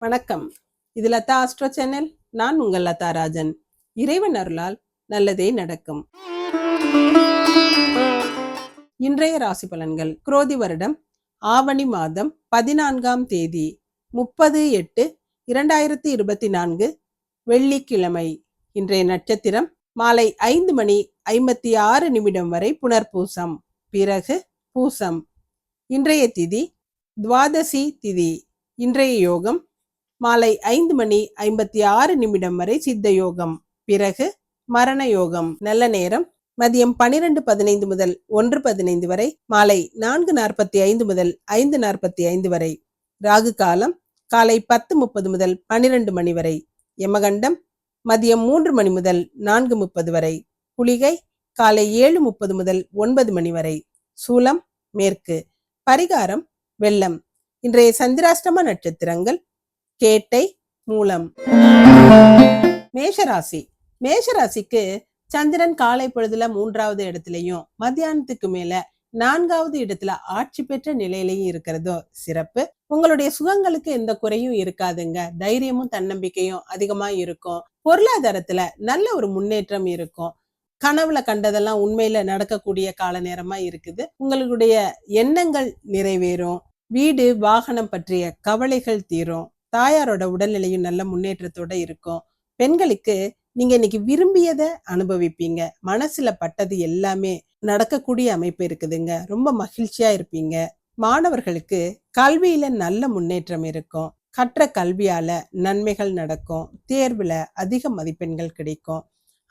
வணக்கம். இது Latha astro channel. நான் உங்கள் லதா ராஜன். இறைவன் அருளால் நல்லதே நடக்கும். இன்றைய ராசி பலன்கள். குரோதி வருடம் ஆவணி மாதம் பதினான்காம் தேதி முப்பது எட்டு இரண்டாயிரத்தி இருபத்தி நான்கு வெள்ளிக்கிழமை. இன்றைய நட்சத்திரம் மாலை ஐந்து மணி ஐம்பத்தி ஆறு நிமிடம் வரை புனர்பூசம். பிறகு பூசம். இன்றைய திதி துவாதசி திதி. இன்றைய யோகம் மாலை ஐந்து மணி ஐம்பத்தி ஆறு நிமிடம் வரை சித்த யோகம் பிறகு மரண யோகம் நல்ல நேரம். மதியம் பனிரெண்டு பதினைந்து முதல் ஒன்று பதினைந்து வரை மாலை நான்கு நாற்பத்தி ஐந்து முதல் ஐந்து நாற்பத்தி ஐந்து வரை. ராகு காலம் காலை பத்து முப்பது முதல் பனிரெண்டு மணி வரை. யமகண்டம் மதியம் மூன்று மணி முதல் நான்கு முப்பது வரை. குளிகை காலை ஏழு முப்பது முதல் ஒன்பது மணி வரை. சூலம் மேற்கு. பரிகாரம் வெள்ளம். இன்றைய சந்திராஷ்டம நட்சத்திரங்கள் கேட்டை மூலம். மேஷராசி. மேஷராசிக்கு சந்திரன் காலை பொழுதுல மூன்றாவது இடத்துலயும் மத்தியானத்துக்கு மேல நான்காவது இடத்துல ஆட்சி பெற்ற நிலையிலையும் இருக்கிறதோ சிறப்பு. உங்களுடைய சுகங்களுக்கு எந்த குறையும் இருக்காதுங்க. தைரியமும் தன்னம்பிக்கையும் அதிகமா இருக்கும். பொருளாதாரத்துல நல்ல ஒரு முன்னேற்றம் இருக்கும். கனவுல கண்டதெல்லாம் உண்மையில நடக்கக்கூடிய கால நேரமா இருக்குது. உங்களுடைய எண்ணங்கள் நிறைவேறும். வீடு வாகனம் பற்றிய கவலைகள் தீரும். தாயாரோட உடல்நிலையும் நல்ல முன்னேற்றத்தோட இருக்கும். பெண்களுக்கு நீங்க இன்னைக்கு விரும்பியதை அனுபவிப்பீங்க. மனசுல பட்டது எல்லாமே நடக்கக்கூடிய அமைப்பு இருக்குதுங்க. ரொம்ப மகிழ்ச்சியா இருப்பீங்க. மாணவர்களுக்கு கல்வியில நல்ல முன்னேற்றம் இருக்கும். கற்ற கல்வியால நன்மைகள் நடக்கும். தேர்வுல அதிக மதிப்பெண்கள் கிடைக்கும்.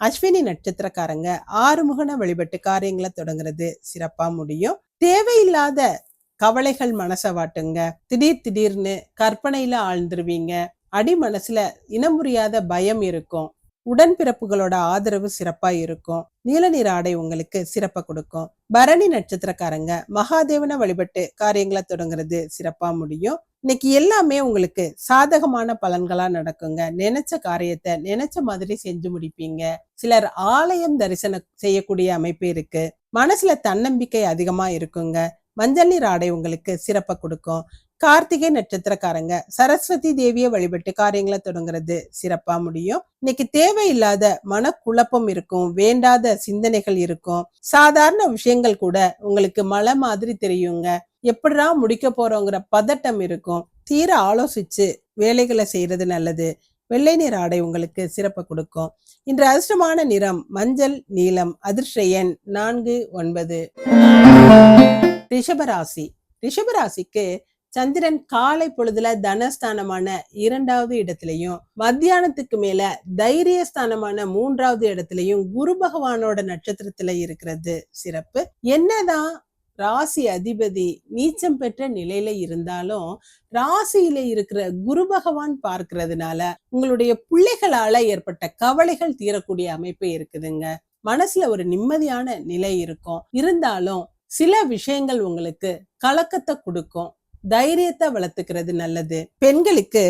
அஸ்வினி நட்சத்திரக்காரங்க ஆறுமுகன வழிபட்டு காரியங்களை தொடங்குறது சிறப்பா முடியும். தேவையில்லாத கவலைகள் மனசை வாட்டுங்க. திடீர் திடீர்னு கற்பனையில ஆழ்ந்துருவீங்க. அடி மனசுல இனம் புரியாத பயம் இருக்கும். உடன்பிறப்புகளோட ஆதரவு சிறப்பா இருக்கும். நீல நீர் ஆடை உங்களுக்கு சிறப்பை கொடுக்கும். பரணி நட்சத்திரக்காரங்க மகாதேவனை வழிபட்டு காரியங்களை தொடங்குறது சிறப்பா முடியும். இன்னைக்கு எல்லாமே உங்களுக்கு சாதகமான பலன்களா நடக்குங்க. நினைச்ச காரியத்தை நினைச்ச மாதிரி செஞ்சு முடிப்பீங்க. சிலர் ஆலயம் தரிசனம் செய்யக்கூடிய அமைப்பு இருக்கு. மனசுல தன்னம்பிக்கை அதிகமா இருக்குங்க. மஞ்சள் நீர் ஆடை உங்களுக்கு சிறப்பை கொடுக்கும். கார்த்திகை நட்சத்திரக்காரங்க சரஸ்வதி தேவியை வழிபட்டு காரியங்களை தொடங்குறது சிறப்பா முடியும். இன்னைக்கு தேவையில்லாத மனக்குழப்பம் இருக்கும் வேண்டாத சிந்தனைகள் இருக்கும். சாதாரண விஷயங்கள் கூட உங்களுக்கு மழை மாதிரி தெரியுங்க. எப்படிடா முடிக்க போறோங்கிற பதட்டம் இருக்கும். தீர ஆலோசிச்சு வேலைகளை செய்யறது நல்லது. வெள்ளை நிற ஆடை உங்களுக்கு சிறப்பை கொடுக்கும். இன்று அதிர்ஷ்டமான நிறம் மஞ்சள் நீலம் அதிர்ஷ்ட எண் நான்கு ஒன்பது. ரிஷபராசி. ரிஷபராசிக்கு சந்திரன் காலை பொழுதுல தனஸ்தானமான இரண்டாவது இடத்திலையும் மத்தியானத்துக்கு மேல தைரியஸ்தானமான மூன்றாவது இடத்திலையும் குரு பகவானோட நட்சத்திரத்துல இருக்கிறது சிறப்பு. என்னதான் ராசி அதிபதி நீச்சம் பெற்ற நிலையில இருந்தாலும் ராசியில இருக்கிற குரு பகவான் பார்க்கறதுனால உங்களுடைய பிள்ளைகளால ஏற்பட்ட கவலைகள் தீரக்கூடிய அமைப்பு இருக்குதுங்க. மனசுல ஒரு நிம்மதியான நிலை இருக்கும். இருந்தாலும் சில விஷயங்கள் உங்களுக்கு கலக்கத்தை கொடுக்கும் தைரியத்தை வளர்த்துக்கிறது நல்லது. பெண்களுக்கு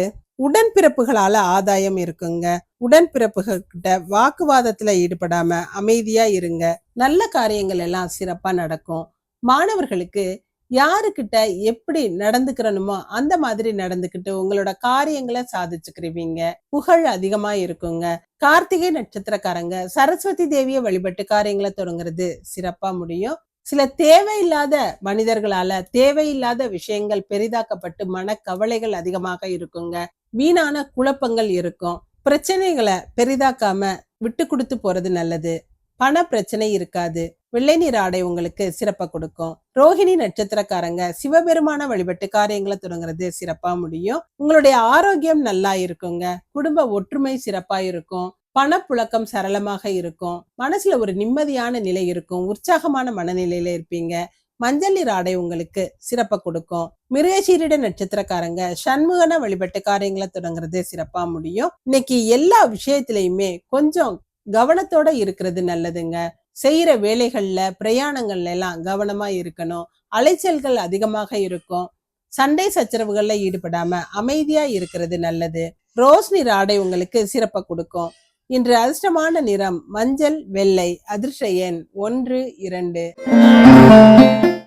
உடன்பிறப்புகளால ஆதாயம் இருக்குங்க. உடன்பிறப்புகள் கிட்ட வாக்குவாதத்துல ஈடுபடாம அமைதியா இருங்க. நல்ல காரியங்கள் எல்லாம் சிறப்பா நடக்கும். மாணவர்களுக்கு யாருக்கிட்ட எப்படி நடந்துக்கிறணுமோ அந்த மாதிரி நடந்துக்கிட்டு உங்களோட காரியங்களை சாதிச்சுக்கிறீங்க புகழ் அதிகமா இருக்குங்க. கார்த்திகை நட்சத்திரக்காரங்க சரஸ்வதி தேவியை வழிபட்டு காரியங்களை தொடங்குறது சிறப்பா முடியும். சில தேவையில்லாத மனிதர்களால தேவையில்லாத விஷயங்கள் பெரிதாக்கப்பட்டு மனக்கவலைகள் அதிகமாக இருக்குங்க. வீணான குழப்பங்கள் இருக்கும். பிரச்சனைகளை பெரிதாக்காம விட்டு கொடுத்து போறது நல்லது. பண பிரச்சனை இருக்காது. வெள்ளை நீர் ஆடை உங்களுக்கு சிறப்பாக கொடுக்கும். ரோஹிணி நட்சத்திரக்காரங்க சிவபெருமான வழிபட்டு காரியங்களை தொடங்குறது சிறப்பா முடியும். உங்களுடைய ஆரோக்கியம் நல்லா இருக்குங்க. குடும்ப ஒற்றுமை சிறப்பா இருக்கும். பணப்புழக்கம் சரளமாக இருக்கும். மனசுல ஒரு நிம்மதியான நிலை இருக்கும். உற்சாகமான மனநிலையில இருப்பீங்க. மஞ்சள் நீர் ஆடை உங்களுக்கு சிறப்பை கொடுக்கும். மிருகசீரிட நட்சத்திரக்காரங்க சண்முகன வழிபட்டு காரியங்களை தொடங்குறது சிறப்பா முடியும். இன்னைக்கு எல்லா விஷயத்திலையுமே கொஞ்சம் கவனத்தோட இருக்கிறது நல்லதுங்க. செய்யற வேலைகள்ல பிரயாணங்கள்ல எல்லாம் கவனமா இருக்கணும். அலைச்சல்கள் அதிகமாக இருக்கும். சண்டை சச்சரவுகள்ல ஈடுபடாம அமைதியா இருக்கிறது நல்லது. ரோஸ் நீர் ஆடை உங்களுக்கு சிறப்பை கொடுக்கும். இன்று அதிர்ஷ்டமான நிறம் மஞ்சள் வெள்ளை அதிர்ஷ்ட எண் ஒன்று இரண்டு.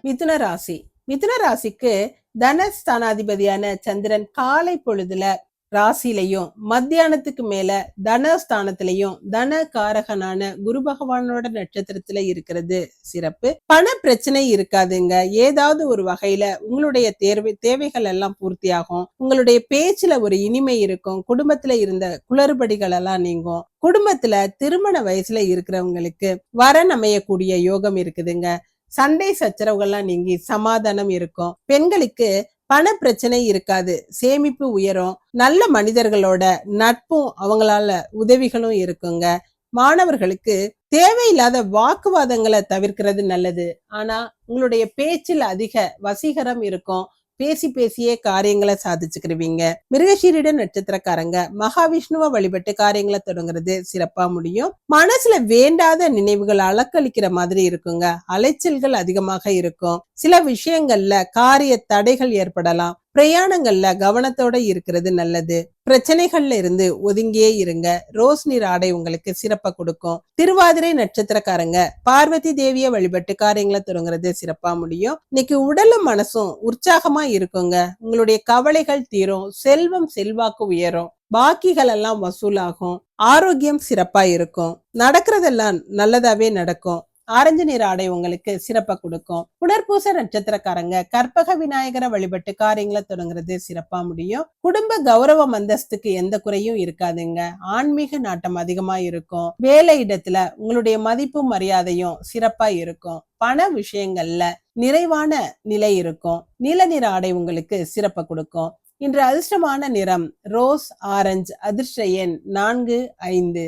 மிதுன ராசி மிதுன ராசிக்கு தனஸ்தானாதிபதியான சந்திரன் காலை பொழுதுல ராசிலையும் மத்தியானத்துக்கு மேல தனஸ்தானத்திலையும் தன காரகனான குரு பகவானோட நட்சத்திரத்துல இருக்கிறது சிறப்பு. பண பிரச்சனை இருக்காதுங்க. ஏதாவது ஒரு வகையில உங்களுடைய தேர்வு தேவைகள் எல்லாம் பூர்த்தியாகும். உங்களுடைய பேச்சுல ஒரு இனிமை இருக்கும். குடும்பத்துல இருந்த குளறுபடிகள் எல்லாம் நீங்கும். குடும்பத்துல திருமண வயசுல இருக்கிறவங்களுக்கு வரன் அமையக்கூடிய யோகம் இருக்குதுங்க. சண்டை சச்சரவுகள்லாம் நீங்கி சமாதானம் இருக்கும். பெண்களுக்கு பண பிரச்சனை இருக்காது சேமிப்பு உயரும் நல்ல மனிதர்களோட நட்பும் அவங்களால உதவிகளும் இருக்குங்க. மாணவர்களுக்கு தேவையில்லாத வாக்குவாதங்களை தவிர்க்கிறது நல்லது. ஆனா உங்களுடைய பேச்சில் அதிக வசீகரம் இருக்கும் பேசி பேசியே காரியங்களை சாதிச்சுக்கிருவீங்க. மிருகசீரிட நட்சத்திரக்காரங்க மகாவிஷ்ணுவை வழிபட்டு காரியங்களை தொடங்குறது சிறப்பா முடியும். மனசுல வேண்டாத நினைவுகள் அலக்களிக்கிற மாதிரி இருக்குங்க. அலைச்சல்கள் அதிகமாக இருக்கும். சில விஷயங்கள்ல காரிய தடைகள் ஏற்படலாம். பிரயாணங்கள்ல கவனத்தோட இருக்கிறது நல்லது. பிரச்சனைகள்ல இருந்து ஒதுங்கியே இருங்க. ரோஸ் நீர் ஆடை உங்களுக்கு சிறப்பா கொடுக்கும். திருவாதிரை நட்சத்திரக்காரங்க பார்வதி தேவிய வழிபட்டு காரியங்களை தொடங்குறது சிறப்பா முடியும். இன்னைக்கு உடலும் மனசும் உற்சாகமா இருக்குங்க. உங்களுடைய கவலைகள் தீரும். செல்வம் செல்வாக்கு உயரும். பாக்கிகள் எல்லாம் வசூலாகும். ஆரோக்கியம் சிறப்பா இருக்கும். நடக்கிறதெல்லாம் நல்லதாவே நடக்கும். ஆரஞ்சு நிற ஆடை உங்களுக்கு சிறப்பை கொடுக்கும். புனர்பூச நட்சத்திரக்காரங்க கற்பக விநாயகரை வழிபட்டு காரியங்களை தொடங்குறது சிறப்பா முடியும். குடும்ப கௌரவ அந்தஸ்துக்கு எந்த குறையும் இருக்காதுங்க. ஆன்மீக நாட்டம் அதிகமா இருக்கும். வேலை இடத்துல உங்களுடைய மதிப்பும் மரியாதையும் சிறப்பா இருக்கும். பண விஷயங்கள்ல நிறைவான நிலை இருக்கும். நீல நிற ஆடை உங்களுக்கு சிறப்பை கொடுக்கும். இன்று அதிர்ஷ்டமான நிறம் ரோஸ் ஆரஞ்சு அதிர்ஷ்ட எண் நான்கு ஐந்து.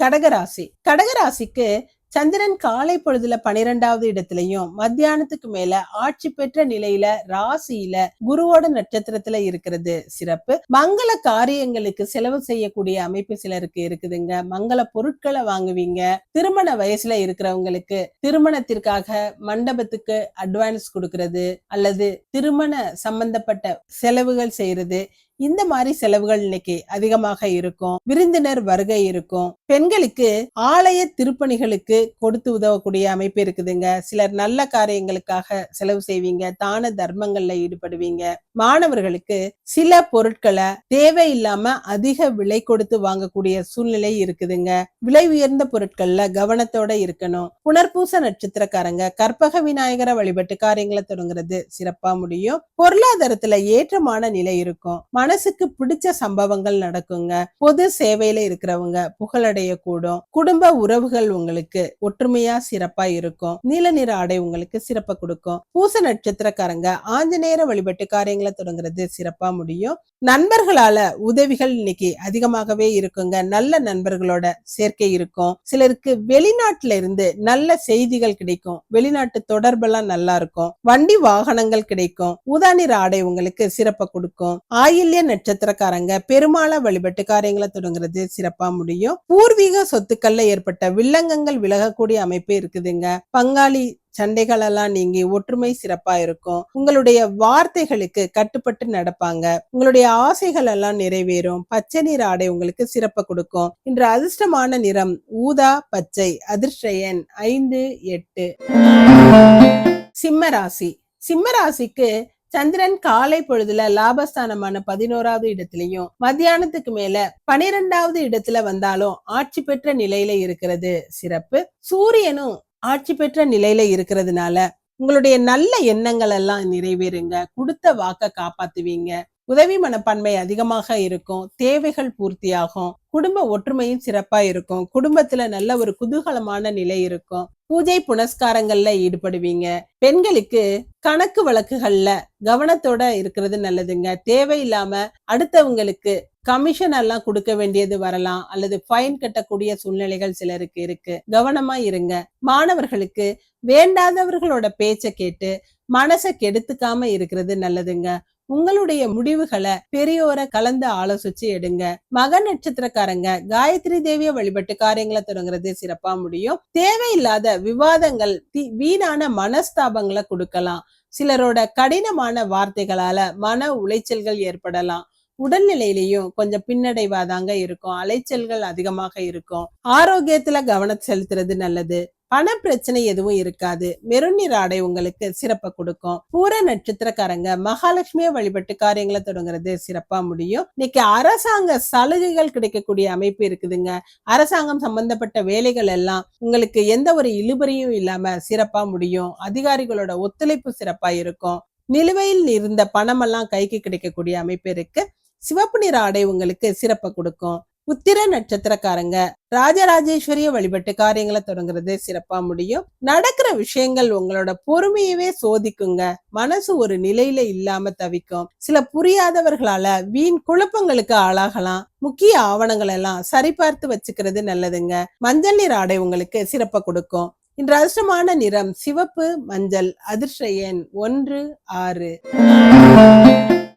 கடகராசி. கடகராசிக்கு சந்திரன் காலை பொழுதுல பனிரெண்டாவது இடத்துலயும் மத்தியானத்துக்கு மேல ஆட்சி பெற்ற நிலையில ராசியில குருவோட நட்சத்திரத்துல இருக்கிறது சிறப்பு. மங்கள காரியங்களுக்கு செலவு செய்யக்கூடிய அமைப்பு சிலருக்கு இருக்குதுங்க. மங்கள பொருட்களை வாங்குவீங்க. திருமண வயசுல இருக்கிறவங்களுக்கு திருமணத்திற்காக மண்டபத்துக்கு அட்வான்ஸ் கொடுக்கறது அல்லது திருமண சம்பந்தப்பட்ட செலவுகள் செய்யறது இந்த மாதிரி செலவுகள் இன்னைக்கு அதிகமாக இருக்கும். விருந்தினர் வருகை இருக்கும். பெண்களுக்கு ஆலய திருப்பணிகளுக்கு கொடுத்து உதவக்கூடிய அமைப்பு இருக்குதுங்க. சிலர் நல்ல காரியங்களுக்காக செலவு செய்வீங்க. தான தர்மங்கள்ல ஈடுபடுவீங்க. மாணவர்களுக்கு சில பொருட்களை தேவையில்லாம அதிக விலை கொடுத்து வாங்கக்கூடிய சூழ்நிலை இருக்குதுங்க. விலை உயர்ந்த பொருட்கள்ல கவனத்தோட இருக்கணும். புனர்பூச நட்சத்திரக்காரங்க கற்பக விநாயகரை வழிபட்டு காரியங்களை தொடங்குறது சிறப்பா முடியும். பொருளாதாரத்துல ஏற்றமான நிலை இருக்கும். மனசுக்கு பிடிச்ச சம்பவங்கள் நடக்குங்க. பொது சேவையில இருக்கிறவங்க புகழடைய கூடும் குடும்ப உறவுகள் உங்களுக்கு ஒற்றுமையா சிறப்பா இருக்கும். நீல நிற ஆடை உங்களுக்கு சிறப்பா கொடுக்கும். பூச நட்சத்திரக்காரங்க ஆஞ்சநேயர வழிபட்டு காரியங்களை தொடங்குறது சிறப்பா முடியும். நண்பர்களால உதவிகள் இன்னைக்கு அதிகமாகவே இருக்குங்க. நல்ல நண்பர்களோட சேர்க்கை இருக்கும். சிலருக்கு வெளிநாட்டுல இருந்து நல்ல செய்திகள் கிடைக்கும். வெளிநாட்டு தொடர்பெல்லாம் நல்லா இருக்கும். வண்டி வாகனங்கள் கிடைக்கும். உதாநிற ஆடை உங்களுக்கு சிறப்பை கொடுக்கும். ஆயில்ய நட்சத்திரக்காரங்க பெருமாளை வழிபட்டு காரியங்களை தொடங்குறது சிறப்பா முடியும். பூர்வீக சொத்துக்கள்ல ஏற்பட்ட வில்லங்கங்கள் விலகக்கூடிய அமைப்பு இருக்குதுங்க. பங்காளி சண்டைகள் எல்லாம் நீங்கி ஒற்றுமை சிறப்பா இருக்கும். உங்களுடைய வார்த்தைகளுக்கு கட்டுப்பட்டு நடப்பாங்க. உங்களுடைய ஆசைகள் எல்லாம் நிறைவேறும். பச்சை நிற ஆடை உங்களுக்கு சிறப்பை கொடுக்கும். இன்று அதிர்ஷ்டமான நிறம் ஊதா பச்சை அதிர்ஷ்டயன் ஐந்து எட்டு. சிம்ம ராசி. சிம்ம ராசிக்கு சந்திரன் காலை பொழுதுல லாபஸ்தானமான பதினோராவது இடத்துலயும் மத்தியானத்துக்கு மேல பனிரெண்டாவது இடத்துல வந்தாலும் ஆட்சி பெற்ற நிலையில இருக்கிறது சிறப்பு. சூரியனும் ஆட்சி பெற்ற நிலையில இருக்கிறதுனால உங்களுடைய நல்ல எண்ணங்கள் எல்லாம் நிறைவேறுங்க. கொடுத்த வாக்க காப்பாத்துவீங்க. உதவி மனப்பான்மை அதிகமாக இருக்கும். தேவைகள் பூர்த்தியாகும். குடும்ப ஒற்றுமையும் சிறப்பா இருக்கும். குடும்பத்துல நல்ல ஒரு குதூகலமான நிலை இருக்கும். பூஜை புனஸ்காரங்கள்ல ஈடுபடுவீங்க. பெண்களுக்கு கணக்கு வழக்குகள்ல கவனத்தோட இருக்கிறது நல்லதுங்க. தேவையில்லாம அடுத்தவங்களுக்கு கமிஷன் எல்லாம் கொடுக்க வேண்டியது வரலாம். அல்லது ஃபைன் கட்டக்கூடிய சூழ்நிலைகள் சிலருக்கு இருக்கு. கவனமா இருங்க. மாணவர்களுக்கு வேண்டாதவர்களோட பேச்சை கேட்டு மனசை கெடுத்துக்காம இருக்கிறது நல்லதுங்க. உங்களுடைய முடிவுகளை பெரியோரை கலந்து ஆலோசிச்சு எடுங்க. மக நட்சத்திரக்காரங்க காயத்ரி தேவிய வழிபட்டு காரியங்களை தொடங்குறது சிறப்பா முடியும். தேவையில்லாத விவாதங்கள் வீணான மனஸ்தாபங்களை கொடுக்கலாம். சிலரோட கடினமான வார்த்தைகளால மன உளைச்சல்கள் ஏற்படலாம். உடல்நிலையிலையும் கொஞ்சம் பின்னடைவாதாங்க இருக்கும். அலைச்சல்கள் அதிகமாக இருக்கும். ஆரோக்கியத்துல கவனம் செலுத்துறது நல்லது. பண பிரச்சனை எதுவும் இருக்காது. மெருநீர் ஆடை உங்களுக்கு சிறப்பை கொடுக்கும். பூர நட்சத்திரக்காரங்க மகாலட்சுமியை வழிபட்டு காரியங்களை தொடங்குறது சிறப்பா முடியும். இன்னைக்கு அரசாங்க சலுகைகள் கிடைக்கக்கூடிய அமைப்பு இருக்குதுங்க. அரசாங்கம் சம்பந்தப்பட்ட வேலைகள் எல்லாம் உங்களுக்கு எந்த ஒரு இழுபறியும் இல்லாம சிறப்பா முடியும். அதிகாரிகளோட ஒத்துழைப்பு சிறப்பா இருக்கும். நிலுவையில் இருந்த பணமெல்லாம் கைக்கு கிடைக்கக்கூடிய அமைப்பு இருக்கு. சிவப்பு நிற ஆடை உங்களுக்கு சிறப்பை கொடுக்கும். உத்திர நட்சத்திரக்காரங்க. ராஜராஜேஸ்வரிய வழிபட்டு காரியங்களை தொடங்குறது சிறப்பா முடியும். நடக்கிற விஷயங்கள் உங்களோட பொறுமையவே சோதிக்குங்க. மனசு ஒரு நிலையில இல்லாம தவிக்கும். சில புரியாதவர்களால வீண் குழப்பங்களுக்கு ஆளாகலாம். முக்கிய ஆவணங்கள் எல்லாம் சரிபார்த்து வச்சுக்கிறது நல்லதுங்க. மஞ்சள் நீர் ஆடை உங்களுக்கு சிறப்பை கொடுக்கும். இன்று அதிர்ஷ்டமான நிறம் சிவப்பு மஞ்சள் அதிர்ஷ்ட எண் ஒன்று ஆறு.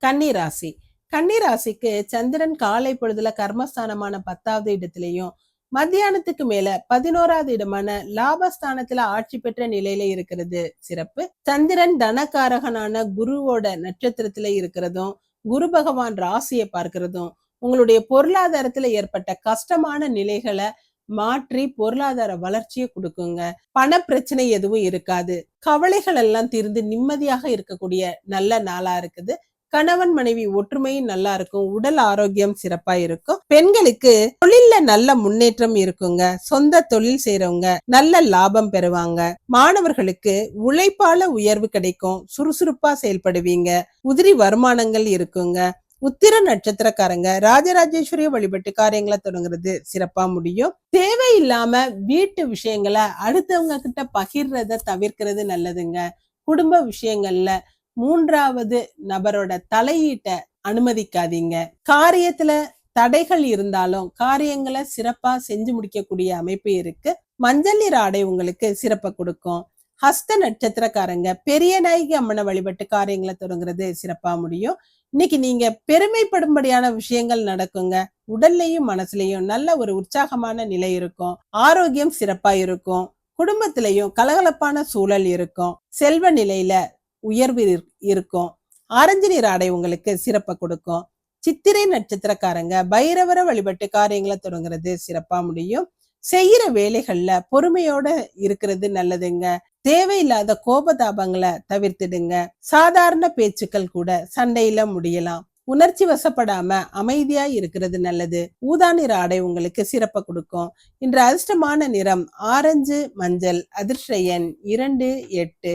கன்னிராசி கன்னிராசிக்கு சந்திரன் காலை பொழுதுல கர்மஸ்தானமான பத்தாவது இடத்திலையும் மத்தியானத்துக்கு மேல பதினோராவது இடமான லாபஸ்தானத்துல ஆட்சி பெற்ற நிலையில இருக்கிறது சிறப்பு. சந்திரன் தனகாரகனான குருவோட நட்சத்திரத்துல இருக்கிறதும் குரு பகவான் ராசியை பார்க்கிறதும் உங்களுடைய பொருளாதாரத்துல ஏற்பட்ட கஷ்டமான நிலைகளை மாற்றி பொருளாதார வளர்ச்சியை கொடுக்குங்க. பண பிரச்சனை எதுவும் இருக்காது. கவலைகள் எல்லாம் தீர்ந்து நிம்மதியாக இருக்கக்கூடிய நல்ல நாளா இருக்குது. கணவன் மனைவி ஒற்றுமையும் நல்லா இருக்கும் உடல் ஆரோக்கியம் சிறப்பா இருக்கும். பெண்களுக்கு தொழில்ல நல்ல முன்னேற்றம் இருக்குங்க. சொந்த தொழில் செய்யறவங்க நல்ல லாபம் பெறுவாங்க. மாணவர்களுக்கு உழைப்பால உயர்வு கிடைக்கும். சுறுசுறுப்பா செயல்படுவீங்க. உதிரி வருமானங்கள் இருக்குங்க. உத்திர நட்சத்திரக்காரங்க ராஜராஜேஸ்வரிய வழிபட்டு காரியங்களை தொடங்குறது சிறப்பா முடியும். தேவையில்லாம வீட்டு விஷயங்களை அடுத்தவங்க கிட்ட பகிர்றத தவிர்க்கிறது நல்லதுங்க. குடும்ப விஷயங்கள்ல மூன்றாவது நபரோட தலையீட்டை அனுமதிக்காதீங்க. காரியத்துல தடைகள் இருந்தாலும் காரியங்களை சிறப்பா செஞ்சு முடிக்கக்கூடிய அமைப்பு இருக்கு. மஞ்சள் நிற ஆடை உங்களுக்கு சிறப்பை கொடுக்கும். ஹஸ்த நட்சத்திரக்காரங்க பெரிய நாயகி அம்மனை வழிபட்டு காரியங்களை தொடங்குறது சிறப்பா முடியும். இன்னைக்கு நீங்க பெருமைப்படும்படியான விஷயங்கள் நடக்குங்க. உடல்லையும் மனசுலயும் நல்ல ஒரு உற்சாகமான நிலை இருக்கும். ஆரோக்கியம் சிறப்பா இருக்கும். குடும்பத்திலையும் கலகலப்பான சூழல் இருக்கும். செல்வ நிலையில உயர்வு இருக்கும். ஆரஞ்சு நிற ஆடை உங்களுக்கு சிறப்பை கொடுக்கும். சித்திரை நட்சத்திரக்காரங்க பைரவரை வழிபட்டு காரியங்களை தொடங்குறது சிறப்பா முடியும். செய்யற வேலைகள்ல பொறுமையோட இருக்கிறது நல்லதுங்க. தேவையில்லாத கோபதாபங்களை தவிர்த்துடுங்க. சாதாரண பேச்சுக்கள் கூட சண்டையில முடியலாம். உணர்ச்சி வசப்படாம அமைதியா இருக்கிறது நல்லது. ஊதா நிற ஆடை உங்களுக்கு சிறப்பை கொடுக்கும். இன்று அதிர்ஷ்டமான நிறம் ஆரஞ்சு மஞ்சள் அதிர்ஷ்ட எண் இரண்டு எட்டு.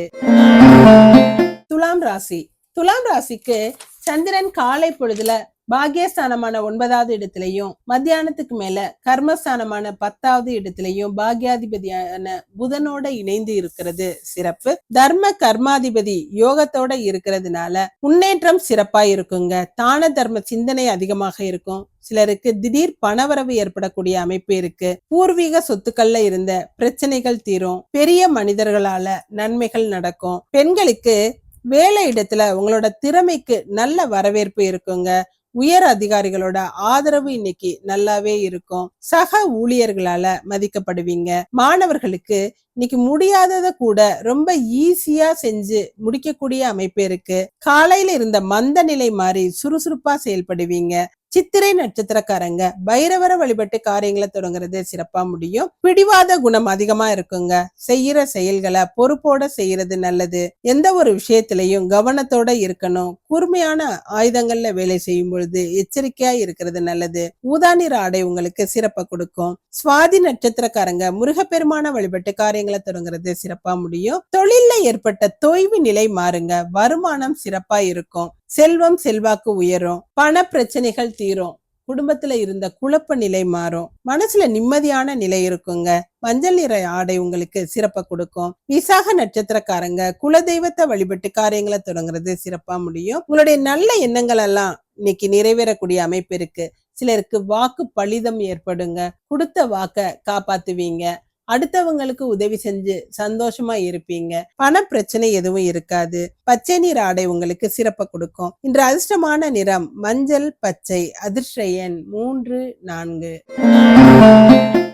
துலாம் ராசி. துலாம் ராசிக்கு சந்திரன் காலை பொழுதுல பாக்யஸ்தானமான ஒன்பதாவது இடத்திலையும் மத்தியானத்துக்கு மேல கர்மஸ்தானமான பத்தாவது இடத்திலையும் பாக்யாதிபதியான புதனோட இணைந்து இருக்கிறது சிறப்பு. தர்ம கர்மாதிபதி யோகத்தோட இருக்கிறதுனால முன்னேற்றம் சிறப்பா இருக்குங்க. தான தர்ம சிந்தனை அதிகமாக இருக்கும். சிலருக்கு திடீர் பணவரவு ஏற்படக்கூடிய அமைப்பு இருக்கு. பூர்வீக சொத்துக்கள்ல இருந்த பிரச்சனைகள் தீரும். பெரிய மனிதர்களால நன்மைகள் நடக்கும். பெண்களுக்கு வேலை இடத்துல உங்களோட திறமைக்கு நல்ல வரவேற்பு இருக்குங்க. உயர் அதிகாரிகளோட ஆதரவு இன்னைக்கு நல்லாவே இருக்கும். சக ஊழியர்களால மதிக்கப்படுவீங்க. மாணவர்களுக்கு இன்னைக்கு முடியாததை கூட ரொம்ப ஈஸியா செஞ்சு முடிக்கக்கூடிய அமைப்பு இருக்கு. காலையில இருந்த மந்த நிலை மாதிரி சுறுசுறுப்பா செயல்படுவீங்க. சித்திரை நட்சத்திரக்காரங்க. பைரவர வழிபட்டு காரியங்களை தொடங்குறது சிறப்பா முடியும். பிடிவாத குணம் அதிகமா இருக்குங்க. செய்யற செயல்களை பொறுப்போட செய்யறது நல்லது. எந்த ஒரு விஷயத்திலையும் கவனத்தோட இருக்கணும். கூர்மையான ஆயுதங்கள்ல வேலை செய்யும் பொழுது எச்சரிக்கையா இருக்கிறது நல்லது. ஊதானிற ஆடை உங்களுக்கு சிறப்பை கொடுக்கும். சுவாதி நட்சத்திரக்காரங்க முருகப்பெருமான வழிபட்டு காரியங்களை தொடங்குறது சிறப்பா முடியும். தொழில்ல ஏற்பட்ட தொய்வு நிலை மாறுங்க. வருமானம் சிறப்பா இருக்கும். செல்வம் செல்வாக்கு உயரும் பண பிரச்சனைகள் தீரும் குடும்பத்துல இருந்த குழப்ப நிலை மாறும் மனசுல நிம்மதியான நிலை இருக்குங்க. மஞ்சள் நிற ஆடை உங்களுக்கு சிறப்பை கொடுக்கும். விசாக நட்சத்திரக்காரங்க குலதெய்வத்தை வழிபட்டு காரியங்களை தொடங்குறது சிறப்பா முடியும். உங்களுடைய நல்ல எண்ணங்கள் எல்லாம் இன்னைக்கு நிறைவேறக்கூடிய அமைப்பு இருக்கு. சிலருக்கு வாக்கு பலிதம் ஏற்படுங்க. கொடுத்த வாக்க காப்பாத்துவீங்க. அடுத்தவங்களுக்கு உதவி செஞ்சு சந்தோஷமா இருப்பீங்க. பண பிரச்சனை எதுவும் இருக்காது. பச்சை நிற ஆடை உங்களுக்கு சிறப்பை கொடுக்கும். இன்று அதிர்ஷ்டமான நிறம் மஞ்சள் பச்சை அதிர்ஷ்ட எண் மூன்று நான்கு.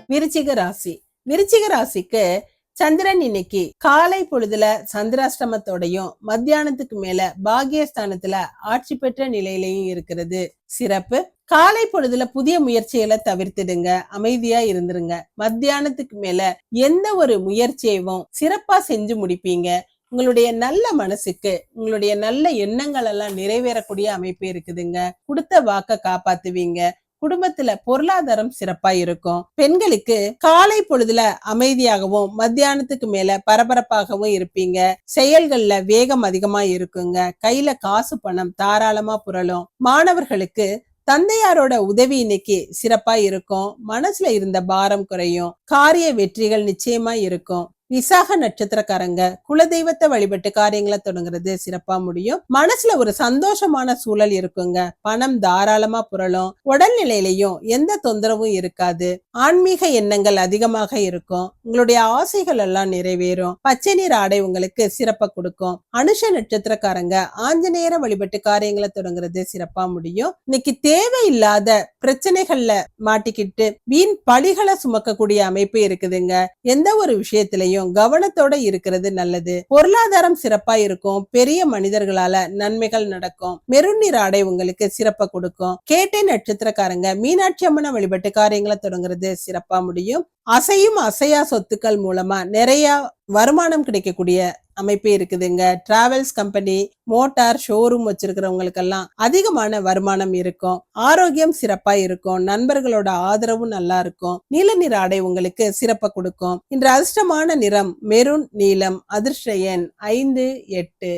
விருச்சிக ராசி. விருச்சிக ராசிக்கு சந்திரன் இன்னைக்கு காலை பொழுதுல சந்திராஷ்டமத்தோடையும் மத்தியானத்துக்கு மேல பாகியஸ்தானத்துல ஆட்சி பெற்ற நிலையிலையும் இருக்கிறது. சிறப்பு. காலை பொழுதுல புதிய முயற்சிகளை தவிர்த்திடுங்க. அமைதியா இருந்துருங்க. மத்தியானத்துக்கு மேல எந்த ஒரு முயற்சியையும் சிறப்பா செஞ்சு முடிப்பீங்க. உங்களுடைய நல்ல மனசுக்கு உங்களுடைய நல்ல எண்ணங்கள் எல்லாம் நிறைவேறக்கூடிய அமைப்பு இருக்குதுங்க. கொடுத்த வாக்க காப்பாத்துவீங்க. குடும்பத்துல பொருளாதாரம் சிறப்பா இருக்கும். பெண்களுக்கு காலை பொழுதுல அமைதியாகவும் மத்தியானத்துக்கு மேல பரபரப்பாகவும் இருப்பீங்க. செயல்கள்ல வேகம் அதிகமா இருக்குங்க. கையில காசு பணம் தாராளமா புரளும். மாணவர்களுக்கு தந்தையாரோட உதவி இன்னைக்கு சிறப்பா இருக்கும். மனசுல இருந்த பாரம் குறையும். காரிய வெற்றிகள் நிச்சயமா இருக்கும். விசாக நட்சத்திரக்காரங்க குலதெய்வத்தை வழிபட்டு காரியங்களை தொடங்குறது சிறப்பா முடியும். மனசுல ஒரு சந்தோஷமான சூழல் இருக்குங்க. பணம் தாராளமா புரளும். உடல்நிலையிலையும் எந்த தொந்தரவும் இருக்காது. ஆன்மீக எண்ணங்கள் அதிகமாக இருக்கும். உங்களுடைய ஆசைகள் எல்லாம் நிறைவேறும். பச்சை நீர் ஆடை உங்களுக்கு சிறப்பா கொடுக்கும். அனுஷ நட்சத்திரக்காரங்க ஆஞ்சநேயரை வழிபட்டு காரியங்களை தொடங்குறது சிறப்பா முடியும். இன்னைக்கு தேவையில்லாத பிரச்சனைகள்ல மாட்டிக்கிட்டு வீண் பழிகளை சுமக்கக்கூடிய அமைப்பு இருக்குதுங்க. எந்த ஒரு விஷயத்திலையும் கவனத்தோட இருக்கிறது நல்லது. பொருளாதாரம் சிறப்பா இருக்கும். பெரிய மனிதர்களால நன்மைகள் நடக்கும். மெருநீர் ஆடை உங்களுக்கு சிறப்பா கொடுக்கும். கேட்டை நட்சத்திரக்காரங்க மீனாட்சி அம்மனை வழிபட்டு காரியங்களை தொடங்குறது சிறப்பா முடியும். அசையும் அசையா சொத்துக்கள் மூலமா நிறைய வருமானம் கிடைக்கக்கூடிய அமைப்பு இருக்குதுங்க. டிராவல்ஸ் கம்பெனி மோட்டார் ஷோரூம் வச்சிருக்கிறவங்களுக்கெல்லாம் அதிகமான வருமானம் இருக்கும். ஆரோக்கியம் சிறப்பா இருக்கும். நண்பர்களோட ஆதரவும் நல்லா இருக்கும். நீல நிற ஆடை உங்களுக்கு சிறப்பா கொடுக்கும். இன்று அதிர்ஷ்டமான நிறம் மெரூன் நீலம் அதிர்ஷ்ட எண் ஐந்து எட்டு.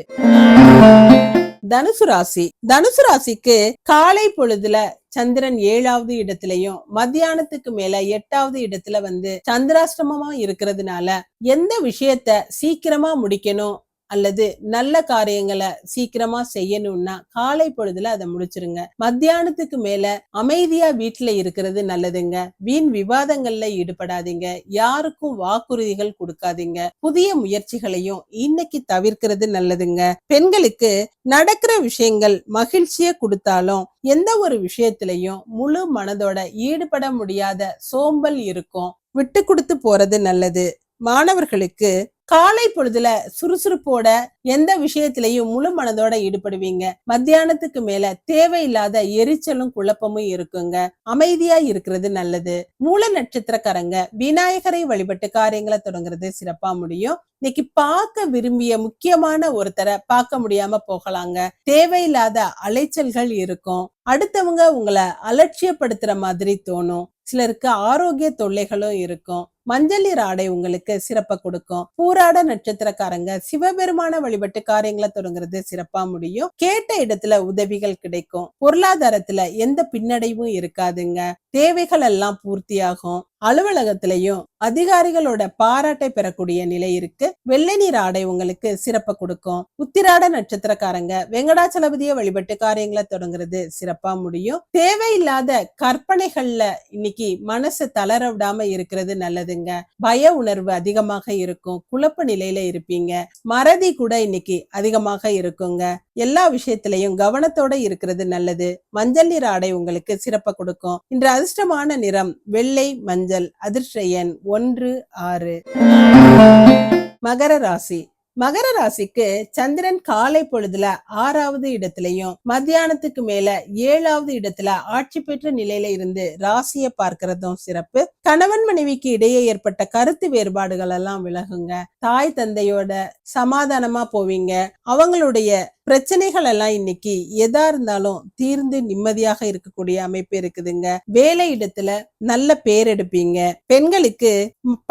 தனுசு ராசி. தனுசு ராசிக்கு காலை பொழுதுல சந்திரன் ஏழாவது இடத்துலயும் மத்தியானத்துக்கு மேல எட்டாவது இடத்துல வந்து சந்திராஷ்டமமா இருக்கிறதுனால எந்த விஷயத்த சீக்கிரமா முடிக்கணும் அல்லது நல்ல காரியங்களை சீக்கிரமா செய்யணும்னா காலை பொழுதுல அதை முடிச்சிருங்க. மத்தியானத்துக்கு மேல அமைதியா வீட்டுல இருக்கிறது நல்லதுங்க. வீண் விவாதங்கள்ல ஈடுபடாதீங்க. யாருக்கும் வாக்குறுதிகள் கொடுக்காதீங்க. புதிய முயற்சிகளையும் இன்னைக்கு தவிர்க்கிறது நல்லதுங்க. பெண்களுக்கு நடக்கிற விஷயங்கள் மகிழ்ச்சிய கொடுத்தாலும் எந்த ஒரு விஷயத்திலையும் முழு மனதோட ஈடுபட முடியாத சோம்பல் இருக்கும். விட்டு கொடுத்து போறது நல்லது. மாணவர்களுக்கு காலை பொழுதுல சுறுசுறுப்போட எந்த விஷயத்திலையும் முழு மனதோட ஈடுபடுவீங்க. மத்தியானத்துக்கு மேல தேவையில்லாத எரிச்சலும் குழப்பமும் இருக்குங்க. அமைதியா இருக்கிறது நல்லது. மூல நட்சத்திரக்காரங்க விநாயகரை வழிபட்டு காரியங்களை தொடங்குறது சிறப்பா முடியும். இன்னைக்கு பார்க்க விரும்பிய முக்கியமான ஒருத்தரை பார்க்க முடியாம போகலாங்க. தேவையில்லாத அலைச்சல்கள் இருக்கும். அடுத்தவங்க உங்களை அலட்சியப்படுத்துற மாதிரி தோணும். சிலருக்கு ஆரோக்கிய தொல்லைகளும் இருக்கும். மஞ்சள் நீர் ஆடை உங்களுக்கு சிறப்பை கொடுக்கும். பூராட நட்சத்திரக்காரங்க சிவபெருமான வழிபட்டு காரியங்களை தொடங்குறது சிறப்பா முடியும். கேட்ட இடத்துல உதவிகள் கிடைக்கும். பொருளாதாரத்துல எந்த பின்னடைவும் இருக்காதுங்க. தேவைகள் எல்லாம் பூர்த்தியாகும். அலுவலகத்திலையும் அதிகாரிகளோட பாராட்டை பெறக்கூடிய நிலை இருக்கு. வெள்ளை நீர் ஆடை உங்களுக்கு சிறப்பை கொடுக்கும். உத்திராட நட்சத்திரக்காரங்க வெங்கடாச்சலபதிய வழிபட்டு காரியங்களை தொடங்குறது சிறப்பா முடியும். தேவையில்லாத கற்பனைகள்ல இன்னைக்கு மனசு தளர விடாம இருக்கிறது நல்லதுங்க. பய உணர்வு அதிகமாக இருக்கும். குழப்ப நிலையில இருப்பீங்க. மறதி கூட இன்னைக்கு அதிகமாக இருக்குங்க. எல்லா விஷயத்திலையும் கவனத்தோட இருக்கிறது நல்லது. மஞ்சள் நீர் ஆடை உங்களுக்கு சிறப்பை கொடுக்கும். இன்று அதிர்ஷ்டமான நிறம் வெள்ளை மஞ்சள். அதிர்ஷ்ட எண் ஒன்று ஆறு. மகர ராசி. மகர ராசிக்கு சந்திரன் காலை பொழுதுல ஆறாவது இடத்துலயும் மத்தியானத்துக்கு மேல ஏழாவது இடத்துல ஆட்சி பெற்ற நிலையில இருந்து ராசியை பார்க்கிறதும் சிறப்பு. கணவன் மனைவிக்கு இடையே ஏற்பட்ட கருத்து வேறுபாடுகள் எல்லாம் விலகுங்க. தாய் தந்தையோட சமாதானமா போவீங்க. அவங்களுடைய பிரச்சனைகள் எல்லாம் இன்னைக்கு எதா இருந்தாலும் தீர்ந்து நிம்மதியாக இருக்கக்கூடிய அமைப்பு இருக்குதுங்க. வேலை இடத்துல நல்ல பேர் எடுப்பீங்க. பெண்களுக்கு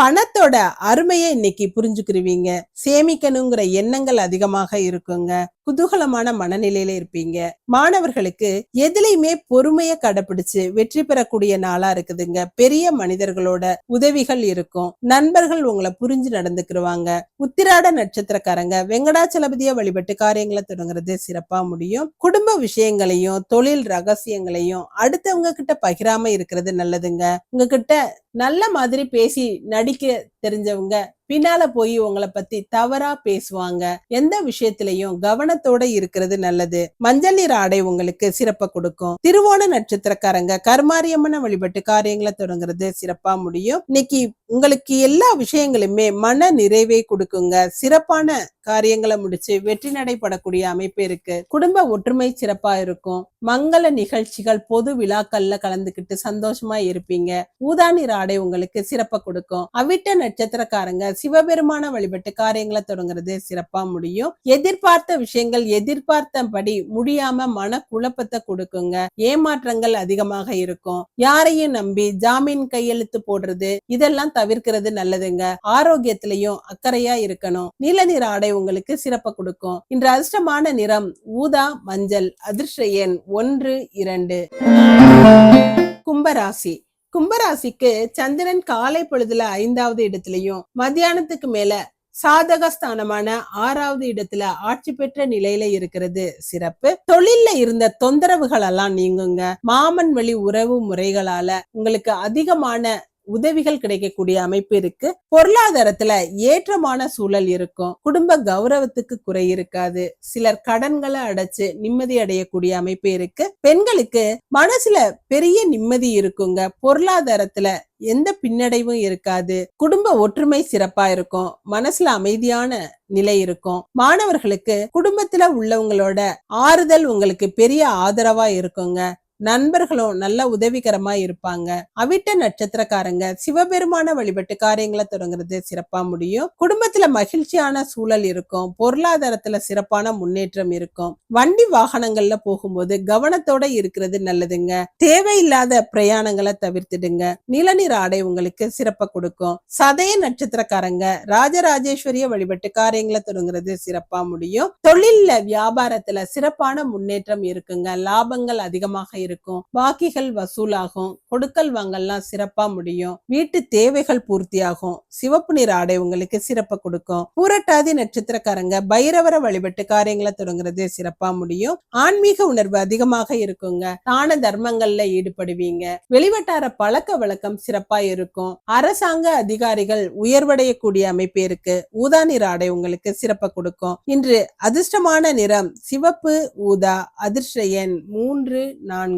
பணத்தோட அருமையை இன்னைக்கு புரிஞ்சுக்கிருவீங்க. சேமிக்கணுங்கிற எண்ணங்கள் அதிகமாக இருக்குங்க. குதூகலமான மனநிலையில இருப்பீங்க. மாணவர்களுக்கு எதுலையுமே பொறுமைய கடைபிடிச்சு வெற்றி பெறக்கூடிய நாளா இருக்குதுங்க. பெரிய மனிதர்களோட உதவிகள் இருக்கும். நண்பர்கள் உங்களை புரிஞ்சு நடந்துக்கிருவாங்க. உத்திராட நட்சத்திரக்காரங்க வெங்கடாச்சலபதிய வழிபட்டு காரியங்களை தொடங்குறது சிறப்பா முடியும். குடும்ப விஷயங்களையும் தொழில் ரகசியங்களையும் அடுத்தவங்க கிட்ட பகிராம இருக்கிறது நல்லதுங்க. உங்ககிட்ட நல்ல மாதிரி பேசி நடிக்க தெரிஞ்சவங்க பின்னால போய் உங்களை பத்தி தவறா பேசுவாங்க. எந்த விஷயத்திலையும் கவனத்தோட இருக்கிறது நல்லது. மஞ்சள் நிற ஆடை உங்களுக்கு சிறப்பை கொடுக்கும். திருவோண நட்சத்திரக்காரங்க கருமாரியம்மனை வழிபட்டு காரியங்களை தொடங்குறது சிறப்பா முடியும். இன்னைக்கு உங்களுக்கு எல்லா விஷயங்களுமே மன நிறைவை கொடுக்குங்க. சிறப்பான காரியங்களை முடிச்சு வெற்றி நடைபடக்கூடிய அமைப்பு இருக்கு. குடும்ப ஒற்றுமை சிறப்பா இருக்கும். மங்கள நிகழ்ச்சிகள் பொது விழாக்கள்ல கலந்துக்கிட்டு சந்தோஷமா இருப்பீங்க. ஊதா நிற ஆடை உங்களுக்கு சிறப்பை கொடுக்கும். அவிட்ட நட்சத்திரக்காரங்க சிவபெருமான வழிபட்டு காரியங்களை தொடங்குறது சிறப்பா முடியும். எதிர்பார்த்த விஷயங்கள் எதிர்பார்த்தபடி முடியாம மன குழப்பத்தை கொடுக்குங்க. ஏமாற்றங்கள் அதிகமாக இருக்கும். யாரையும் நம்பி ஜாமீன் கையெழுத்து போடுறது இதெல்லாம் தவிர்க்கிறது நல்லதுங்க. ஆரோக்கியத்திலையும் அக்கறையா இருக்கணும். நீல நிற ஆடை உங்களுக்கு சிறப்ப கொடுக்கும். இன்று அதிர்ஷ்டமான நிறம் ஊதா மஞ்சள் அதிர்ஷ்ட எண் ஒன்று இரண்டு. கும்பராசி. கும்பராசிக்கு சந்திரன் காலை பொழுதுல ஐந்தாவது இடத்துலயும் மத்தியானத்துக்கு மேல சாதக ஸ்தானமான ஆறாவது இடத்துல ஆட்சி பெற்ற நிலையில இருக்கிறது சிறப்பு. தொழில்ல இருந்த தொந்தரவுகள் எல்லாம் நீங்குங்க. மாமன் வழி உறவு முறைகளால உங்களுக்கு அதிகமான உதவிகள் கிடைக்கக்கூடிய அமைப்பு இருக்கு. பொருளாதாரத்துல ஏற்றமான சூழல் இருக்கும். குடும்ப கௌரவத்துக்கு குறை இருக்காது. சிலர் கடன்களை அடைச்சு நிம்மதி அடையக்கூடிய அமைப்பு இருக்கு. பெண்களுக்கு மனசுல பெரிய நிம்மதி இருக்குங்க. பொருளாதாரத்துல எந்த பின்னடைவும் இருக்காது. குடும்ப ஒற்றுமை சிறப்பா இருக்கும். மனசுல அமைதியான நிலை இருக்கும். மாணவர்களுக்கு குடும்பத்துல உள்ளவங்களோட ஆறுதல் உங்களுக்கு பெரிய ஆதரவா இருக்குங்க. நண்பர்களும் நல்ல உதவிகரமா இருப்பாங்க. அவிட்ட நட்சத்திரக்காரங்க சிவபெருமான வழிபட்டு காரியங்களை தொடங்குறது சிறப்பா முடியும். குடும்பத்துல மகிழ்ச்சியான சூழல் இருக்கும். பொருளாதாரத்துல சிறப்பான முன்னேற்றம் இருக்கும். வண்டி வாகனங்கள்ல போகும்போது கவனத்தோட இருக்கிறது நல்லதுங்க. தேவையில்லாத பிரயாணங்களை தவிர்த்துடுங்க. நிலநீர் ஆடை உங்களுக்கு சிறப்பை கொடுக்கும். சதய நட்சத்திரக்காரங்க ராஜராஜேஸ்வரிய வழிபட்டு காரியங்களை தொடங்குறது சிறப்பா முடியும். தொழில்ல வியாபாரத்துல சிறப்பான முன்னேற்றம் இருக்குங்க. லாபங்கள் அதிகமாக இருக்கும் இருக்கும். பாக்கிகள் வசூலாகும். கொடுக்கல் வாங்கல்லாம் சிறப்பா முடியும். வீட்டு தேவைகள் பூர்த்தியாகும். சிவப்பு நிற ஆடை உங்களுக்கு சிறப்பை கொடுக்கும். பூரட்டாதி நட்சத்திரக்காரங்க பைரவரை வழிபட்டு காரியங்களை தொடங்குறது சிறப்பா முடியும். ஆன்மீக உணர்வு அதிகமாக இருக்குங்க. தான தர்மங்கள்ல ஈடுபடுவீங்க. வெளிவட்டார பழக்க வழக்கம் சிறப்பா இருக்கும். அரசாங்க அதிகாரிகள் உயர்வடையக்கூடிய அமைப்பு இருக்கு. ஊதா நிற ஆடை உங்களுக்கு சிறப்பை கொடுக்கும். இன்று அதிர்ஷ்டமான நிறம் சிவப்பு ஊதா அதிர்ஷ்ட எண் மூன்று நான்கு.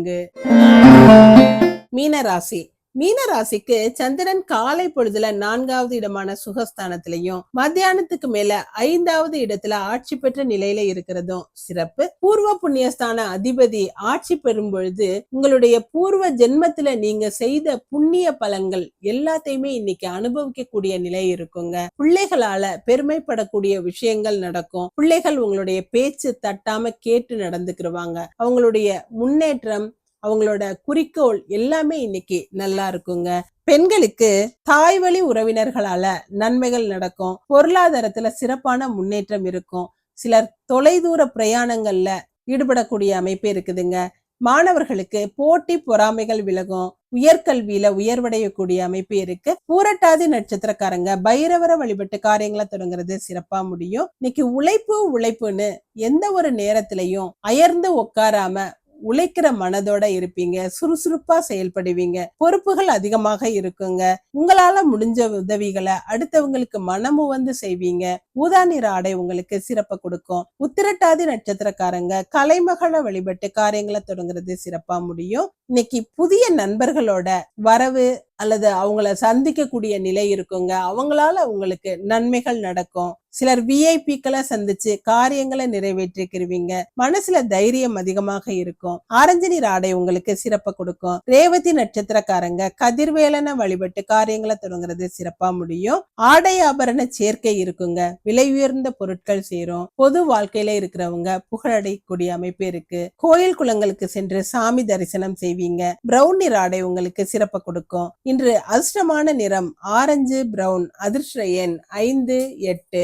மீனராசி. மீனராசிக்கு சந்திரன் காலை பொழுதுல நான்காவது இடமான சுகஸ்தானத்திலையும் மத்தியானத்துக்கு மேல ஐந்தாவது இடத்துல ஆட்சி பெற்ற நிலையில இருக்கிறதும் சிறப்பு. பூர்வ புண்ணியஸ்தான அதிபதி ஆட்சி பெறும் பொழுது உங்களுடைய பூர்வ ஜென்மத்துல நீங்க செய்த புண்ணிய பலன்கள் எல்லாத்தையுமே இன்னைக்கு அனுபவிக்க கூடிய நிலை இருக்குங்க. பிள்ளைகளால பெருமைப்படக்கூடிய விஷயங்கள் நடக்கும். பிள்ளைகள் உங்களுடைய பேச்சு தட்டாம கேட்டு நடந்துக்கிருவாங்க. அவங்களுடைய முன்னேற்றம் அவங்களோட குறிக்கோள் எல்லாமே இன்னைக்கு நல்லா இருக்குங்க. பெண்களுக்கு தாய் வழி உறவினர்களால நன்மைகள் நடக்கும். பொருளாதாரத்துல சிறப்பான முன்னேற்றம் இருக்கும். சிலர் தொலைதூர பிரயாணங்கள்ல ஈடுபடக்கூடிய அமைப்பு இருக்குதுங்க. மாணவர்களுக்கு போட்டி பொறாமைகள் விலகும். உயர்கல்வியில உயர்வடையக்கூடிய அமைப்பு இருக்கு. பூரட்டாதி நட்சத்திரக்காரங்க பைரவர வழிபட்டு காரியங்களை தொடங்குறது சிறப்பா முடியும். இன்னைக்கு உழைப்பு உழைப்புன்னு எந்த ஒரு நேரத்திலையும் அயர்ந்து உட்காராம உழைக்கிற மனதோட இருப்பீங்க சுறுசுறுப்பா செயல்படுவீங்க பொறுப்புகள் அதிகமாக இருக்குங்க. உங்களால முடிஞ்ச உதவிகளை அடுத்தவங்களுக்கு மனமு வந்து செய்வீங்க. ஊதா நிற ஆடை உங்களுக்கு சிறப்பை கொடுக்கும். உத்திரட்டாதி நட்சத்திரக்காரங்க கலைமகளை வழிபட்டு காரியங்களை தொடங்குறது சிறப்பா முடியும். இன்னைக்கு புதிய நண்பர்களோட வரவு அல்லது அவங்கள சந்திக்கக்கூடிய நிலை இருக்குங்க. அவங்களால உங்களுக்கு நன்மைகள் நடக்கும். சிலர் விஐபிக்களை சந்திச்சு காரியங்களை நிறைவேற்றிக்கிறவீங்க மனசுல தைரியம் அதிகமாக இருக்கும். ஆரஞ்சு நீர் ஆடை உங்களுக்கு சிறப்ப கொடுக்கும். ரேவதி நட்சத்திரக்காரங்க கதிர்வேலனை வழிபட்டு காரியங்களை தொடங்குறது சிறப்பா முடியும். ஆடை ஆபரண சேர்க்கை இருக்குங்க. விலை உயர்ந்த பொருட்கள் சேரும். பொது வாழ்க்கையில இருக்கிறவங்க புகழடையக்கூடிய அமைப்பு இருக்கு. கோயில் குளங்களுக்கு சென்று சாமி தரிசனம் செய்வீங்க. பிரவுன் நிற ஆடை உங்களுக்கு சிறப்பை கொடுக்கும். இன்று அதிர்ஷ்டமான நிறம் ஆரஞ்சு பிரவுன் அதிர்ஷ்ட எண் ஐந்து எட்டு.